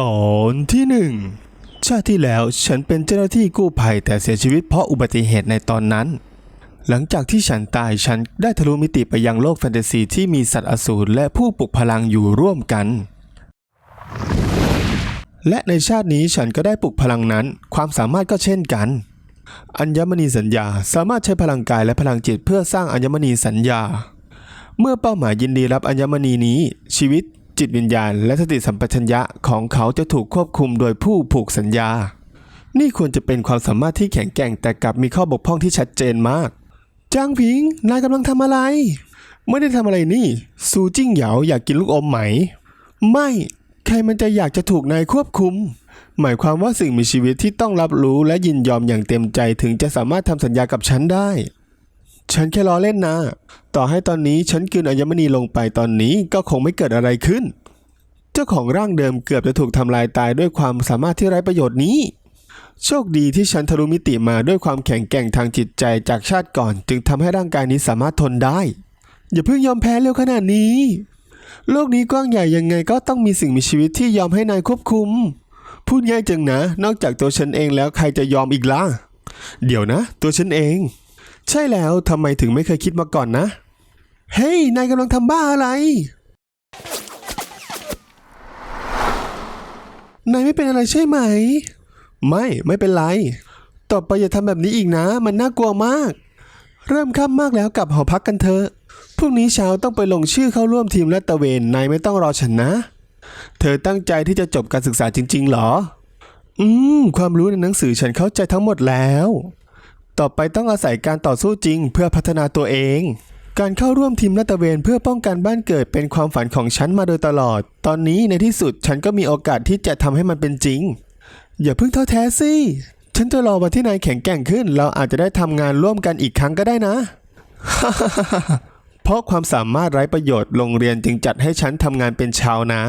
ตอนที่หนึ่งชาติที่แล้วฉันเป็นเจ้าหน้าที่กู้ภัยแต่เสียชีวิตเพราะอุบัติเหตุในตอนนั้น หลังจากที่ฉันตายฉันได้ทะลุมิติไปยังโลกแฟนตาซีที่มีสัตว์อสูรและผู้ปลุกพลังอยู่ร่วมกัน และในชาตินี้ฉันก็ได้ปลุกพลังนั้น ความสามารถก็เช่นกัน อัญมณีสัญญาสามารถใช้พลังกายและพลังจิตเพื่อสร้างอัญมณีสัญญา เมื่อเป้าหมายยินดีรับอัญมณีนี้ชีวิต จิตวิญญาณและสติสัมปชัญญะของเขาจะถูกควบคุมโดยผู้ผูกสัญญา นี่ควรจะเป็นความสามารถที่แข็งแกร่งแต่กลับมีข้อบกพร่องที่ชัดเจนมาก จางผิง นายกำลังทำอะไร ไม่ได้ทำอะไรนี่ ซูจิ้งเหยาอยากกินลูกอมไหม ไม่ ใครมันจะอยากจะถูกนายควบคุม หมายความว่าสิ่งมีชีวิตที่ต้องรับรู้และยินยอมอย่างเต็มใจถึงจะสามารถทำสัญญากับฉันได้ ฉันแค่ล้อเล่นนะ ต่อให้ตอนนี้ฉันกลืนอัญมณีลงไปตอนนี้ก็คงไม่เกิดอะไรขึ้น เจ้าของร่างเดิมเกือบจะถูกทำลายตายด้วยความสามารถที่ไร้ประโยชน์นี้ โชคดีที่ฉันทะลุมิติมาด้วยความแข็งแกร่งทางจิตใจจากชาติก่อน จึงทำให้ร่างกายนี้สามารถทนได้ อย่าเพิ่งยอมแพ้เร็วขนาดนี้ โลกนี้กว้างใหญ่ยังไงก็ต้องมีสิ่งมีชีวิตที่ยอมให้นายควบคุม พูดง่ายจังนะ นอกจากตัวฉันเองแล้วใครจะยอมอีกล่ะเดี๋ยวนะ ตัวฉันเอง ใช่แล้วทำไมถึงไม่เคยคิดมาก่อนนะ เฮ้ย นายกำลังทำบ้าอะไร นายไม่เป็นอะไรใช่ไหม ไม่ไม่เป็นไร ต่อไปอย่าทำแบบนี้อีกนะ มันน่ากลัวมาก เริ่มค่ำมากแล้วกลับหอพักกันเถอะพรุ่งนี้เช้าต้องไปลงชื่อเข้าร่วมทีมและตระเวนนายไม่ต้องรอฉันนะ เธอตั้งใจที่จะจบการศึกษาจริง ๆ หรอ อืม ความรู้ในหนังสือฉันเข้าใจทั้งหมดแล้ว ต่อไปต้องอาศัยการต่อสู้จริง เพื่อพัฒนาตัวเอง การเข้าร่วมทีมลาดตระเวนเพื่อป้องกันบ้านเกิดเป็นความฝันของฉันมาโดยตลอด ตอนนี้ในที่สุดฉันก็มีโอกาสที่จะทำให้มันเป็นจริง อย่าเพิ่งท้อแท้สิฉันจะรอวันที่นายแข็งแกร่งขึ้น เราอาจจะได้ทำงานร่วมกันอีกครั้งก็ได้นะ เพราะความสามารถไร้ประโยชน์โรงเรียนจึงจัดให้ฉันทำงานเป็นชาวนา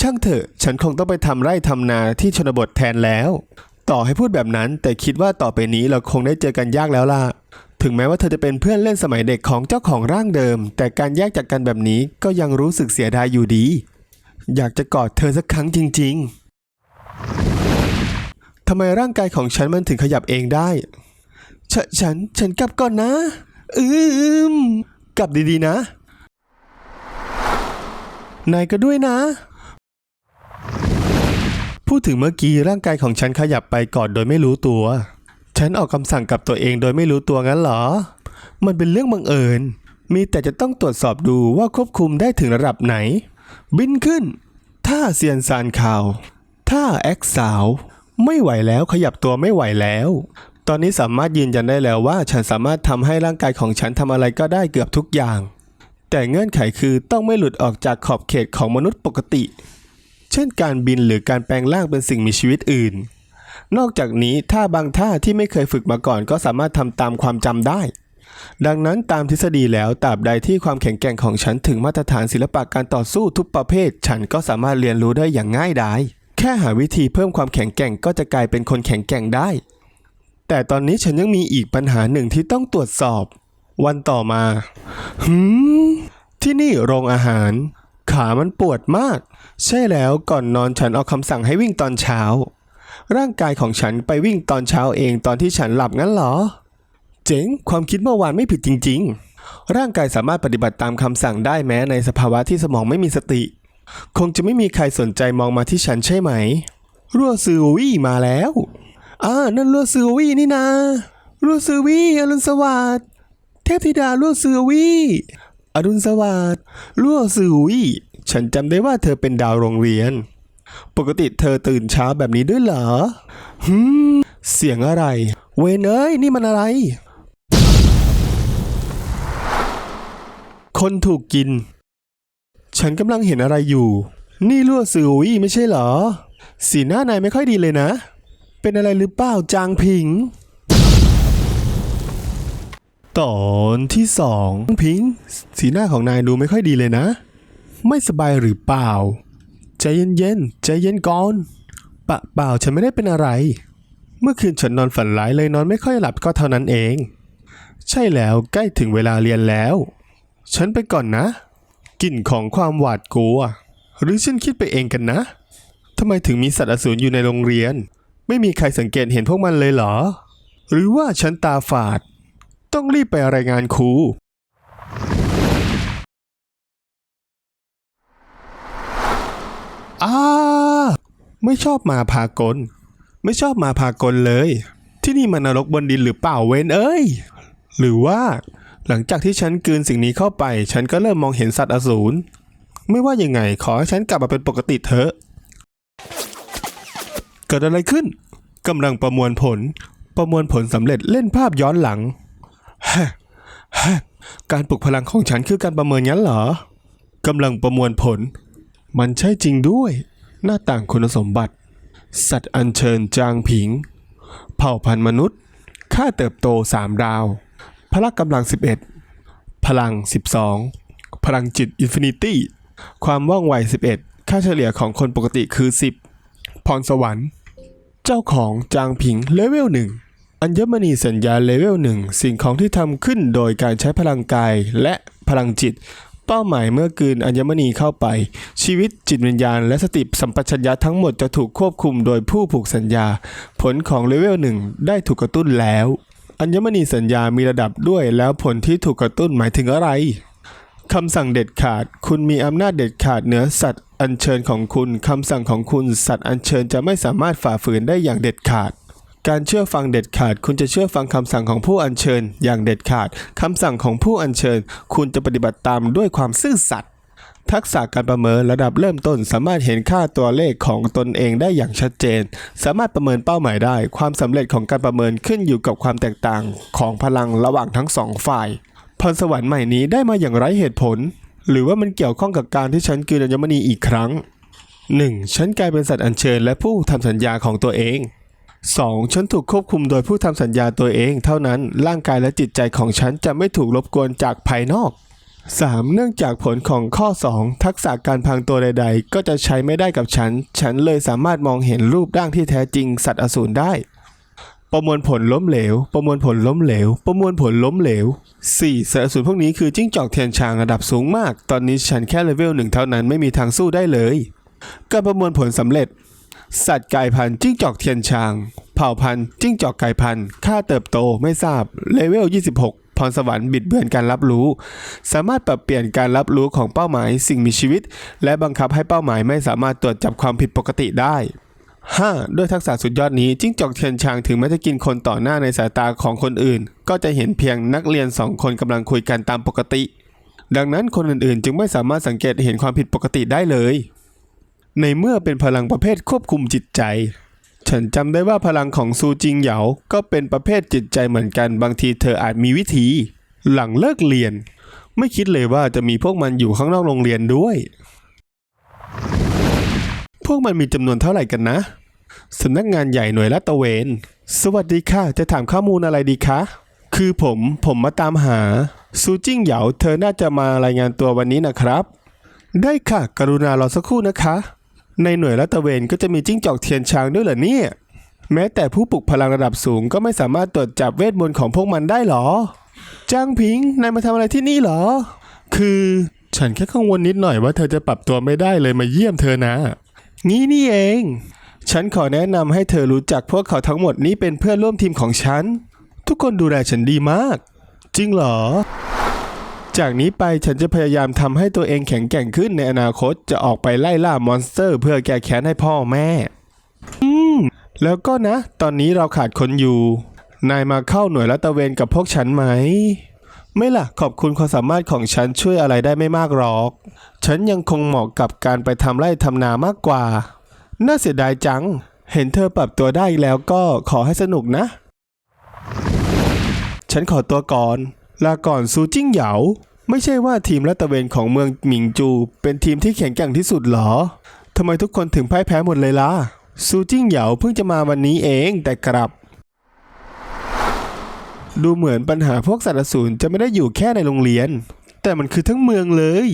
ช่างเถอะ ฉันคงต้องไปทำไร่ทำนาที่ชนบทแทนแล้ว ต่อให้พูดแบบนั้น แต่คิดว่าต่อไปนี้เราคงได้เจอกันยากแล้วล่ะ ถึงแม้ว่าเธอจะเป็นเพื่อนเล่นสมัยเด็กของเจ้าของร่างเดิม แต่การแยกจากกันแบบนี้ก็ยังรู้สึกเสียดายอยู่ดี อยากจะกอดเธอสักครั้งจริง ๆทำไมร่างกายของฉันมันถึงขยับเองได้ ฉฉัน ฉันกลับก่อนนะ อืม กลับดีๆนะ นายก็ด้วยนะ พูดถึงเมื่อกี้ร่างกายของฉันขยับไปก่อนโดยไม่รู้ตัว ฉันออกคำสั่งกับตัวเองโดยไม่รู้ตัวงั้นเหรอ มันเป็นเรื่องบังเอิญ มีแต่จะต้องตรวจสอบดูว่าควบคุมได้ถึงระดับไหน บินขึ้น ท่าเซียนซานข่าว ท่าแอคสาว ไม่ไหวแล้วขยับตัวไม่ไหวแล้ว ตอนนี้สามารถยืนยันได้แล้วว่า ฉันสามารถทำให้ร่างกายของฉันทำอะไรก็ได้เกือบทุกอย่าง แต่เงื่อนไขคือต้องไม่หลุดออกจากขอบเขตของมนุษย์ปกติ เช่นการบินหรือการแปลงร่างเป็นสิ่งมีชีวิตอื่น นอกจากนี้ท่าบางท่าที่ไม่เคยฝึกมาก่อนก็สามารถทำตามความจำได้ ดังนั้นตามทฤษฎีแล้วตราบใดที่ความแข็งแกร่งของฉันถึงมาตรฐานศิลปะการต่อสู้ทุกประเภท ฉันก็สามารถเรียนรู้ได้อย่างง่ายดายแค่หาวิธีเพิ่มความแข็งแกร่งก็จะกลายเป็นคนแข็งแกร่งได้ แต่ตอนนี้ฉันยังมีอีกปัญหาหนึ่งที่ต้องตรวจสอบ วันต่อมาหืมที่นี่โรงอาหาร ขามันปวดมาก ใช่แล้วก่อนนอนฉันเอาคำสั่งให้วิ่งตอนเช้า ร่างกายของฉันไปวิ่งตอนเช้าเองตอนที่ฉันหลับงั้นเหรอ เจ๋ง ความคิดเมื่อวานไม่ผิดจริง ๆ ร่างกายสามารถปฏิบัติตามคำสั่งได้แม้ในสภาวะที่สมองไม่มีสติ คงจะไม่มีใครสนใจมองมาที่ฉันใช่ไหม รั่วซือวี่มาแล้วอ่านั่นรั่วซือวี่นี่นารั่วซือวี่อรุณสวัสดิ์เทพธิดารั่วซือวี่ รุณสวัสดิ์รั่วซือวี่ฉันจำได้ว่าเธอเป็นดาวโรงเรียน ปกติเธอตื่นเช้าแบบนี้ด้วยเหรอหืมเสียงอะไร เวนเอ้ยนี่มันอะไร คนถูกกิน ฉันกำลังเห็นอะไรอยู่ นี่ลั่วซือวี่ไม่ใช่เหรอ สีหน้านายไม่ค่อยดีเลยนะ เป็นอะไรหรือเปล่าจางผิง ตอนที่สองพิงสีหน้าของนายดูไม่ค่อยดีเลยนะ ไม่สบายหรือเปล่า ใจเย็นๆ ใจเย็นก่อนปะเปล่าฉันไม่ได้เป็นอะไร เมื่อคืนฉันนอนฝันร้ายเลยนอนไม่ค่อยหลับก็เท่านั้นเอง ใช่แล้วใกล้ถึงเวลาเรียนแล้ว ฉันไปก่อนนะกลิ่นของความหวาดกลัว หรือฉันคิดไปเองกันนะทำไมถึงมีสัตว์อสูรอยู่ในโรงเรียน ไม่มีใครสังเกตเห็นพวกมันเลยเหรอ หรือว่าฉันตาฝาด ต้องรีบไปรายงานครู อ้า ไม่ชอบมาพากล ไม่ชอบมาพากลเลย ที่นี่มันนรกบนดินหรือเปล่าเวนเอ้ย หรือว่า หลังจากที่ฉันกืนสิ่งนี้เข้าไป ฉันก็เริ่มมองเห็นสัตว์อสูร ไม่ว่ายังไง ขอให้ฉันกลับมาเป็นปกติเถอะ เกิดอะไรขึ้น กำลังประมวลผล ประมวลผลสำเร็จเล่นภาพย้อนหลัง การปลุกพลังของฉันคือการประเมินงั้นเหรอกำลังประมวลผล มันใช่จริงด้วย หน้าต่างคุณสมบัติ สัตว์อัญเชิญจางผิง เผ่าพันธุ์มนุษย์ ค่าเติบโต 3 ดาว พละกำลัง 11 พลัง 12 พลังจิตอินฟินิตี้ ความว่องไว 11 ค่าเฉลี่ยของคนปกติคือ 10 พรสวรรค์ เจ้าของจางผิงเลเวลหนึ่ง อัญมณีสัญญาเลเวลหนึ่งสิ่งของที่ทำขึ้นโดยการใช้พลังกายและพลังจิต เป้าหมายเมื่อกลืนอัญมณีเข้าไป ชีวิตจิตวิญญาณและสติสัมปชัญญะทั้งหมดจะถูกควบคุมโดยผู้ผูกสัญญา ผลของเลเวลหนึ่งได้ถูกกระตุ้นแล้ว อัญมณีสัญญามีระดับด้วยแล้วผลที่ถูกกระตุ้นหมายถึงอะไรคำสั่งเด็ดขาด คุณมีอำนาจเด็ดขาดเหนือสัตว์อัญเชิญของคุณคำสั่งของคุณสัตว์อัญเชิญจะไม่สามารถฝ่าฝืนได้อย่างเด็ดขาด การเชื่อฟังเด็ดขาด คุณจะเชื่อฟังคำสั่งของผู้อัญเชิญ อย่างเด็ดขาดคำสั่งของผู้อัญเชิญ คุณจะปฏิบัติตามด้วยความซื่อสัตย์ทักษะการประเมินระดับเริ่มต้นสามารถเห็นค่าตัวเลขของตนเองได้อย่างชัดเจน สามารถประเมินเป้าหมายได้ ความสำเร็จของการประเมินขึ้นอยู่กับความแตกต่างของพลังระหว่างทั้งสองฝ่ายพรสวรรค์ใหม่นี้ได้มาอย่างไร้เหตุผล หรือว่ามันเกี่ยวข้องกับการที่ฉันกืนอัญมณีอีกครั้ง 1. ฉันกลายเป็นสัตว์อัญเชิญและผู้ทำสัญญาของตัวเอง 2. ฉันถูกควบคุมโดยผู้ทำสัญญาตัวเอง เท่านั้นร่างกายและจิตใจของฉันจะไม่ถูกรบกวนจากภายนอก 3. เนื่องจากผลของข้อ 2 ทักษะการพังตัวใด ๆ ก็จะใช้ไม่ได้กับฉัน ฉันเลยสามารถมองเห็นรูปร่างที่แท้จริงสัตว์อสูรได้ ประมวลผลล้มเหลว ประมวลผลล้มเหลว ประมวลผลล้มเหลว 4. สัตว์อสูรพวกนี้คือจิ้งจอกเทียนชางระดับสูงมาก ตอนนี้ฉันแค่เลเวลหนึ่งเท่านั้นไม่มีทางสู้ได้เลยการประมวลผลสำเร็จ สัตว์กายพันธุ์จิ้งจอกเทียนชาง เผ่าพันธุ์จิ้งจอกกายพันธุ์ค่าเติบโตไม่ทราบเลเวล 26พรสวรรค์บิดเบือนการรับรู้ สามารถปรับเปลี่ยนการรับรู้ของเป้าหมายสิ่งมีชีวิต และบังคับให้เป้าหมายไม่สามารถตรวจจับความผิดปกติได้ 5. ด้วยทักษะสุดยอดนี้จิ้งจอกเทียนชางถึงแม้จะกินคนต่อหน้าในสายตาของคนอื่น ก็จะเห็นเพียงนักเรียนสองคนกำลังคุยกันตามปกติ ดังนั้นคนอื่นๆ จึงไม่สามารถสังเกตเห็นความผิดปกติได้เลย ในเมื่อเป็นพลังประเภทควบคุมจิตใจ ฉันจำได้ว่าพลังของซูจิงเหยา ก็เป็นประเภทจิตใจเหมือนกัน บางทีเธออาจมีวิธี หลังเลิกเรียน ไม่คิดเลยว่าจะมีพวกมันอยู่ข้างนอกโรงเรียนด้วย พวกมันมีจำนวนเท่าไหร่กันนะสำนักงานใหญ่หน่วยลาดตระเวน สวัสดีค่ะ จะถามข้อมูลอะไรดีคะ คือผม ผมมาตามหา ซูจิ้งเหยา เธอน่าจะมารายงานตัววันนี้นะครับ ได้ค่ะ กรุณารอสักครู่นะคะ ในหน่วยลาดตระเวนก็จะมีจิ้งจอกเทียนช้างด้วยเหรอเนี่ย แม้แต่ผู้ปลุกพลังระดับสูงก็ไม่สามารถตรวจจับเวทมนต์ของพวกมันได้หรอ จ้างพิง นายมาทำอะไรที่นี่หรอ คือฉันแค่กังวลนิดหน่อยว่าเธอจะปรับตัวไม่ได้เลยมาเยี่ยมเธอนะ งี้นี่เอง ฉันขอแนะนำให้เธอรู้จักพวกเขาทั้งหมดนี้เป็นเพื่อนร่วมทีมของฉัน ทุกคนดูแลฉันดีมาก จริงเหรอ จากนี้ไปฉันจะพยายามทำให้ตัวเองแข็งแกร่งขึ้นในอนาคตจะออกไปไล่ล่ามอนสเตอร์ เพื่อแก้แค้นให้พ่อแม่ อืม แล้วก็นะ ตอนนี้เราขาดคนอยู่ นายมาเข้าหน่วยลาดตะเวนกับพวกฉันไหม ไม่ล่ะ ขอบคุณความสามารถของฉันช่วยอะไรได้ไม่มากหรอก ฉันยังคงเหมาะกับการไปทำไร่ทำนามากกว่า น่าเสียดายจัง เห็นเธอปรับตัวได้แล้วก็ขอให้สนุกนะ ฉันขอตัวก่อน ลาก่อนซูจิ้งเหยา ไม่ใช่ว่าทีมลาดตระเวนของเมืองหมิงจู เป็นทีมที่แข็งแกร่งที่สุดหรอทำไมทุกคนถึงพ่ายแพ้หมดเลยล่ะซูจิ้งเหยาเพิ่งจะมาวันนี้เองแต่กลับ ดูเหมือนปัญหาพวกสัตว์อสูรจะไม่ได้อยู่แค่ในโรงเรียน แต่มันคือทั้งเมืองเลย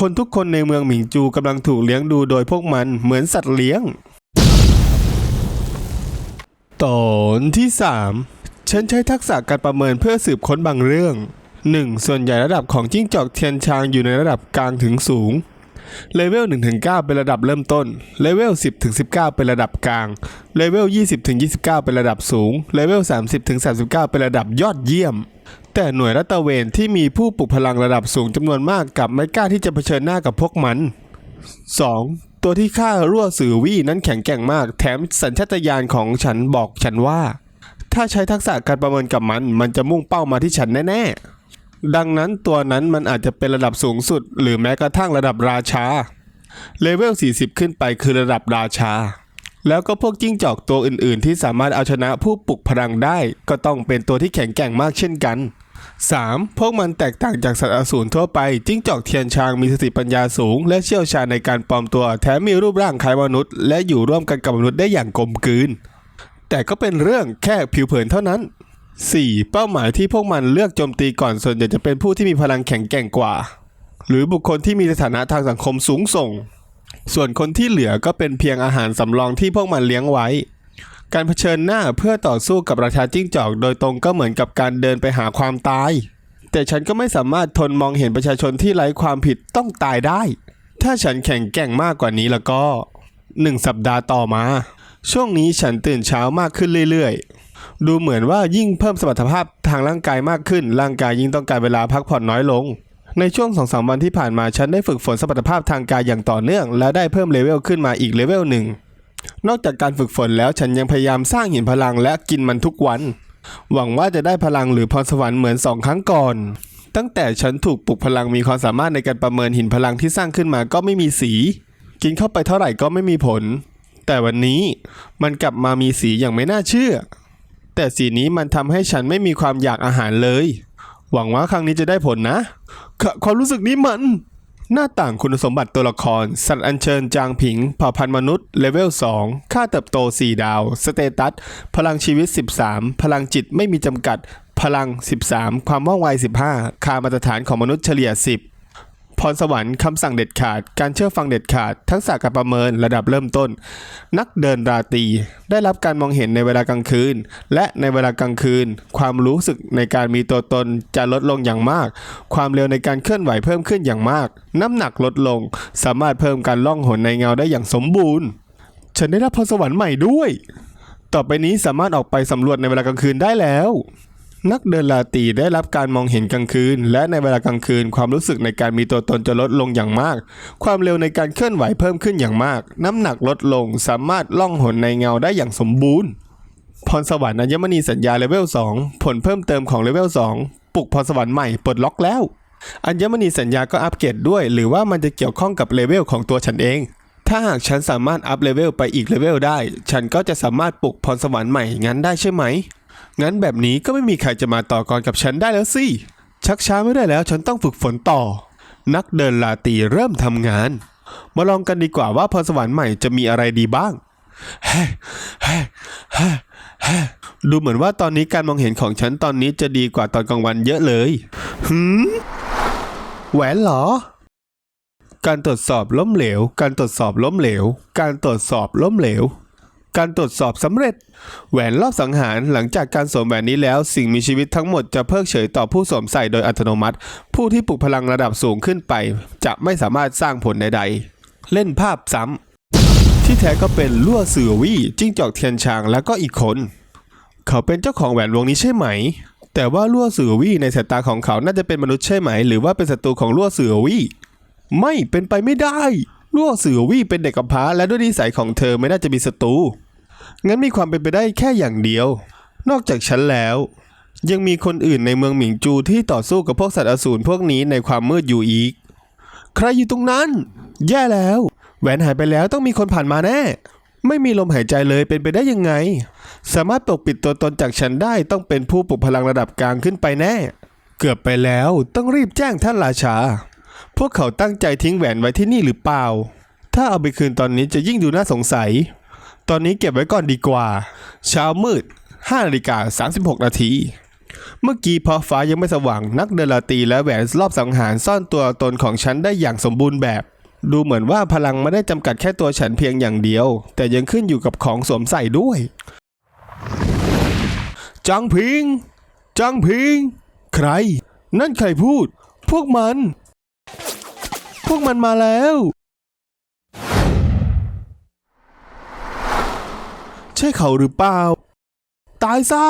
คนทุกคนในเมืองหมิงจูกำลังถูกเลี้ยงดูโดยพวกมันเหมือนสัตว์เลี้ยง ตอนที่ 3 ฉันใช้ทักษะการประเมินเพื่อสืบค้นบางเรื่อง 1. ส่วนใหญ่ระดับของจิ้งจอกเทียนชางอยู่ในระดับกลางถึงสูง เลเวล1ถึง9เป็นระดับเริ่มต้น เลเวล 10ถึง19 เป็นระดับกลาง เลเวล 20ถึง29 เป็นระดับสูง เลเวล 30ถึง39 เป็นระดับยอดเยี่ยม แต่หน่วยรัตะเวนที่มีผู้ปลุกพลังระดับสูงจำนวนมากกลับไม่กล้าที่จะเผชิญหน้ากับพวกมัน 2. ตัวที่ฆ่ารั่วสื่อวี่นั้นแข็งแกร่งมาก แถมสัญชาตญาณของฉันบอกฉันว่า ถ้าใช้ทักษะการประเมินกับมัน มันจะมุ่งเป้ามาที่ฉันแน่ๆ ดังนั้นตัวนั้นมันอาจจะเป็นระดับสูงสุด หรือแม้กระทั่งระดับราชา เลเวล 40 ขึ้นไปคือระดับราชา แล้วก็พวกจิ้งจอกตัวอื่นๆ ที่สามารถเอาชนะผู้ปลุกพลังได้ ก็ต้องเป็นตัวที่แข็งแกร่งมากเช่นกัน 3. พวกมันแตกต่างจากสัตว์อสูรทั่วไป จิ้งจอกเทียนชางมีสติปัญญาสูง และเชี่ยวชาญในการปลอมตัว แถมมีรูปร่างคล้ายมนุษย์ และอยู่ร่วมกันกับมนุษย์ได้อย่างกลมกลืน แต่ก็เป็นเรื่องแค่ผิวเผินเท่านั้น 4. เป้าหมายที่พวกมันเลือกโจมตีก่อนส่วนใหญ่จะเป็นผู้ที่มีพลังแข็งแกร่งกว่า หรือบุคคลที่มีสถานะทางสังคมสูงส่ง ส่วนคนที่เหลือก็เป็นเพียงอาหารสำรองที่พวกมันเลี้ยงไว้ การเผชิญหน้าเพื่อต่อสู้กับราชาจิ้งจอก โดยตรงก็เหมือนกับการเดินไปหาความตาย แต่ฉันก็ไม่สามารถทนมองเห็นประชาชนที่ไร้ความผิดต้องตายได้ ถ้าฉันแข็งแกร่งมากกว่านี้แล้วก็หนึ่งสัปดาห์ต่อมา ช่วงนี้ฉันตื่นเช้ามากขึ้นเรื่อยๆ ดูเหมือนว่ายิ่งเพิ่มสมรรถภาพทางร่างกายมากขึ้น ร่างกายยิ่งต้องการเวลาพักผ่อนน้อยลง ในช่วงสองสามวันที่ผ่านมาฉันได้ฝึกฝนสมรรถภาพทางกายอย่างต่อเนื่อง และได้เพิ่มเลเวลขึ้นมาอีกเลเวลหนึ่ง นอกจากการฝึกฝนแล้วฉันยังพยายามสร้างหินพลังและกินมันทุกวัน หวังว่าจะได้พลังหรือพรสวรรค์เหมือนสองครั้งก่อน ตั้งแต่ฉันถูกปลุกพลังมีความสามารถในการประเมินหินพลังที่สร้างขึ้นมาก็ไม่มีสี กินเข้าไปเท่าไหร่ก็ไม่มีผล แต่วันนี้มันกลับมามีสีอย่างไม่น่าเชื่อ แต่สีนี้มันทำให้ฉันไม่มีความอยากอาหารเลย หวังว่าครั้งนี้จะได้ผลนะคความรู้สึกนี้มัน หน้าต่างคุณสมบัติตัวละคร สัตว์อัญเชิญจางผิงเผ่าพันธุ์มนุษย์เลเวล 2 ค่าเติบโต 4 ดาว สเตตัส พลังชีวิต 13 พลังจิตไม่มีจำกัด พลัง 13 ความว่องไว 15 ค่ามาตรฐานของมนุษย์เฉลี่ย 10 พรสวรรค์คำสั่งเด็ดขาด การเชื่อฟังเด็ดขาด ทักษะการประเมินระดับเริ่มต้น นักเดินราตรีได้รับการมองเห็นในเวลากลางคืน และในเวลากลางคืน ความรู้สึกในการมีตัวตนจะลดลงอย่างมาก ความเร็วในการเคลื่อนไหวเพิ่มขึ้นอย่างมาก น้ำหนักลดลง สามารถเพิ่มการล่องหนในเงาได้อย่างสมบูรณ์ ฉันได้รับพรสวรรค์ใหม่ด้วย ต่อไปนี้สามารถออกไปสำรวจในเวลากลางคืนได้แล้ว นักเดินลาตีได้รับการมองเห็นกลางคืน และในเวลากลางคืนความรู้สึกในการมีตัวตนจะลดลงอย่างมาก ความเร็วในการเคลื่อนไหวเพิ่มขึ้นอย่างมาก น้ำหนักลดลงสามารถล่องหนในเงาได้อย่างสมบูรณ์ พรสวรรค์อัญมณีสัญญาเลเวล 2 ผลเพิ่มเติมของเลเวล 2 ปลุกพรสวรรค์ใหม่ปลดล็อกแล้ว อัญมณีสัญญาก็อัปเกรดด้วย หรือว่ามันจะเกี่ยวข้องกับเลเวลของตัวฉันเองถ้าหากฉันสามารถอัพเลเวลไปอีกเลเวลได้ ฉันก็จะสามารถปลุกพรสวรรค์ใหม่งั้นได้ใช่ไหม งั้นแบบนี้ก็ไม่มีใครจะมาต่อกรกับฉันได้แล้วสิ ชักช้าไม่ได้แล้วฉันต้องฝึกฝนต่อ นักเดินลาตีเริ่มทำงาน มาลองกันดีกว่าว่าพรสวรรค์ใหม่จะมีอะไรดีบ้างเฮ้เฮ้เฮ้เฮ้ดูเหมือนว่าตอนนี้การมองเห็นของฉันตอนนี้จะดีกว่าตอนกลางวันเยอะเลยหืมแหวนเหรอ การตรวจสอบล้มเหลว การตรวจสอบล้มเหลว การตรวจสอบล้มเหลว การตรวจสอบสำเร็จ แหวนรอบสังหารหลังจากการสวมแหวนนี้แล้ว สิ่งมีชีวิตทั้งหมดจะเพิกเฉยต่อผู้สวมใส่โดยอัตโนมัติ ผู้ที่ปลุกพลังระดับสูงขึ้นไป จะไม่สามารถสร้างผลใดๆ เล่นภาพซ้ำที่แท้ก็เป็นลั่วเสือวี่จิ้งจอกเทียนชางแล้วก็อีกคน เขาเป็นเจ้าของแหวนวงนี้ใช่ไหม แต่ว่าลั่วเสือวี่ในสายตาของเขาน่าจะเป็นมนุษย์ใช่ไหม หรือว่าเป็นศัตรูของลั่วเสือวี่ไม่เป็นไปไม่ได้ลั่วเสือวี่เป็นเด็กกำพร้าและด้วยนิสัยของเธอไม่น่าจะมีศัตรู งั้นมีความเป็นไปได้แค่อย่างเดียว นอกจากฉันแล้ว ยังมีคนอื่นในเมืองหมิงจูที่ต่อสู้กับพวกสัตว์อสูรพวกนี้ในความมืดอยู่อีก ใครอยู่ตรงนั้น แย่แล้ว แหวนหายไปแล้วต้องมีคนผ่านมาแน่ ไม่มีลมหายใจเลยเป็นไปได้ยังไง สามารถปกปิดตัวตนจากฉันได้ต้องเป็นผู้ปลุกพลังระดับกลางขึ้นไปแน่ เกือบไปแล้วต้องรีบแจ้งท่านราชา พวกเขาตั้งใจทิ้งแหวนไว้ที่นี่หรือเปล่า ถ้าเอาไปคืนตอนนี้จะยิ่งดูน่าสงสัย ตอนนี้เก็บไว้ก่อนดีกว่า เช้ามืด5นาฬิกา36 นาที เมื่อกี้พอฟ้ายังไม่สว่างนักเดลตีและแหวนรอบสังหารซ่อนตัวตนของฉันได้อย่างสมบูรณ์แบบ ดูเหมือนว่าพลังไม่ได้จำกัดแค่ตัวฉันเพียงอย่างเดียว แต่ยังขึ้นอยู่กับของสวมใส่ด้วย จังพิง จังพิง ใคร นั่นใครพูด พวกมัน พวกมันมาแล้ว ใช่เขาหรือเปล่า ตายซะ